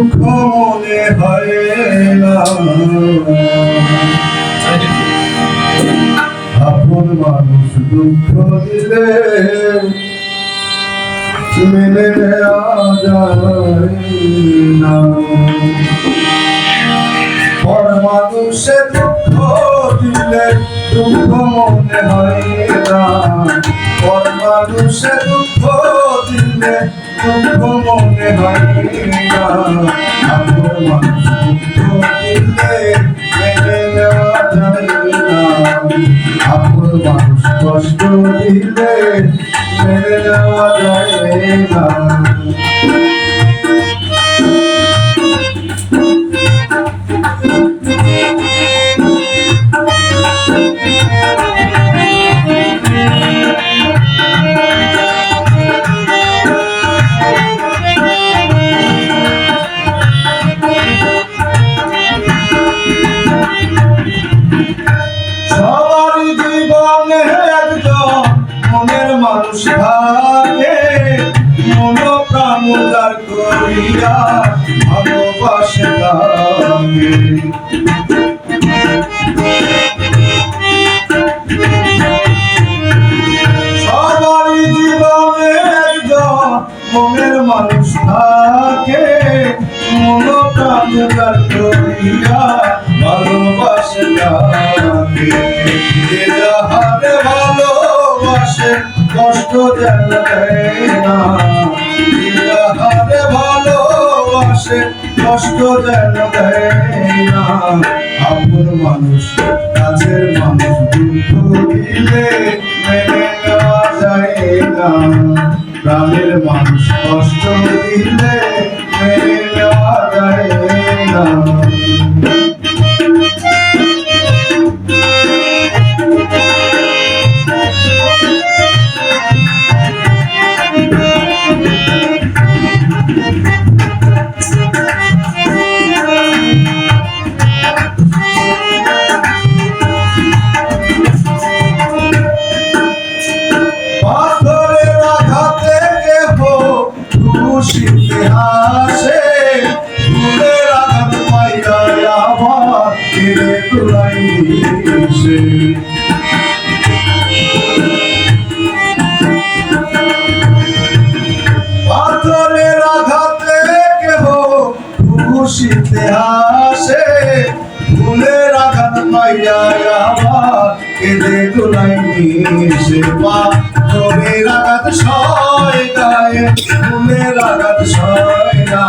দুঃখ মনে হয় আপন মানুষ দুঃখ দিলে মেনে না। পর মানুষে দুঃখ দিলে দুঃখ মনে হয় না। পর মানুষে দুঃখ দিলে দুঃখ মনে হয় না মানুষ দুঃখ দিলে মেনে নেওয়া যায় না আপন মানুষ কষ্ট দিলে মেনে নেওয়া যায় না মনের মানুষ থাকে মন প্রাণ উজাড় করিয়া ভালোবাসে মনের মানুষ থাকে মন প্রাণ উজাড় করিয়া যেন দেয় না যাহারে ভালোবাসে কষ্ট যেন মেনে মানুষ কষ্ট দিলে মেনে পাথরের আঘাতে কেহ খুশিতে হাসে। ফুলের আঘাত পাইয়া আবার কেঁদে তোলাই সে পাথরের আঘাত সয় গায়ে, ফুলের আঘাত সয় না।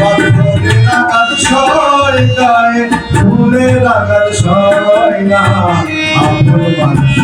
পাথরের আঘাত সয় গায়ে, ফুলের আঘাত সয় না আপন মানুষ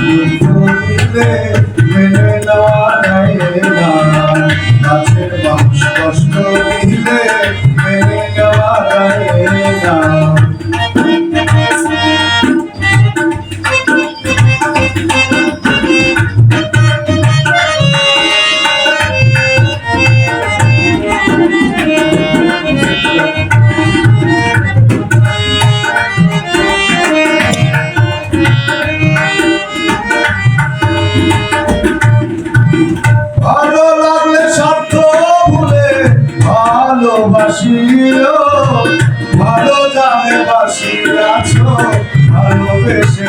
ভালোবাসিও ভালো জানে বাসি আছো, ভালোবেসে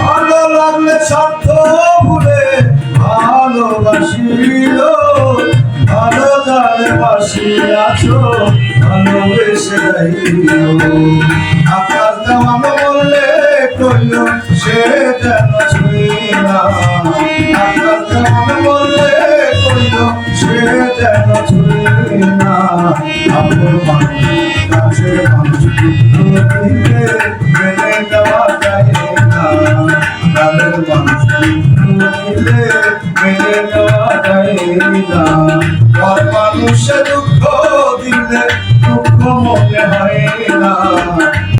ভালো লাগলে স্বার্থ ভুলে ভালোবাসিও ভালো জানে বাসি আছো, ভালোবেসে আকাশ দেওয়ানো বললে কইল, সে যেন মেনে নেওয়া যায় না পর মানুষে দুঃখ দিলে দুঃখ মনে হয় না।